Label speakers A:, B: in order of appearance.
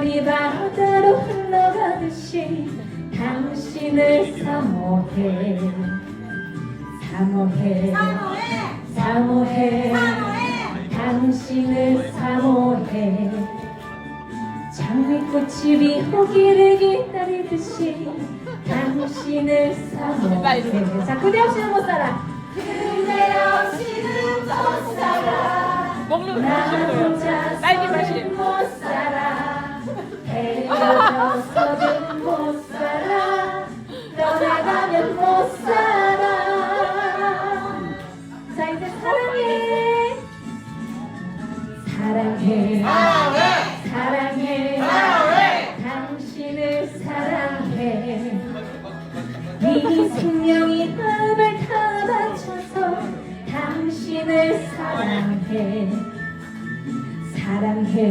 A: 물이 바다로 흘러가듯이 당신을 사모해. 사모해. 사모해. 당신을 사모해. 장미꽃이 피우기를 기다리듯이 당신을 사모해. 자 그대 없이는 못 살아. 그대 없이는 못 살아.
B: 나.
A: 혼자
B: 사랑해. 사랑해. 사랑해. 사랑해. 당신을 사랑해. 이 생명이 나를 다 바쳐서 당신을
A: 사랑해. 사랑해.